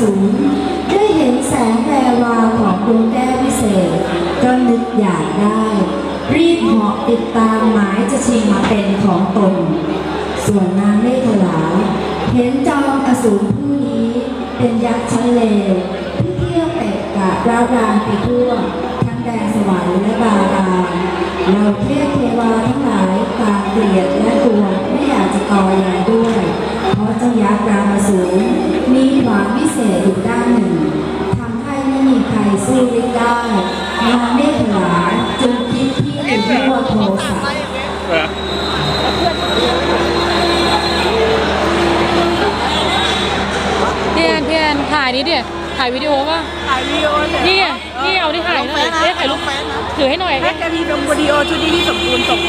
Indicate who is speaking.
Speaker 1: สูรได้เห็นแสงแวววาวของดวงแก้ววิเศษก็นึกอยากได้ รีบเหาะติดตามหมายจะชิงมาเป็นของตน ส่วนนางเมฆลาเห็นจอมอสูรผู้นี้เป็นยักษ์ชั้นเลวที่เที่ยวเตะกะร้าวรานไปทั่วทั้งแดนสวรรค์และบาานวิเศษอยู่ด้านหนึ่งทำให้ไม่มีใครสู้ฤทธิ์ได้นางเมฆลาจึงคิดที่จะยั่วโทสะ
Speaker 2: พี่แอนพี่อนถ่ายนี้ดิถ่ายวิดีโอป่ะ
Speaker 3: ถ่ายวิดีโอเนี่
Speaker 2: ไงนี่เอาที่ถ่ายหน่อยเอ๊ะถ่ายรูป
Speaker 3: แฟนนะ
Speaker 2: ถือให้หน่อย
Speaker 3: ถ้าแกมีวิดีโอชุดนี้ที่สมบูรณ์ส่ง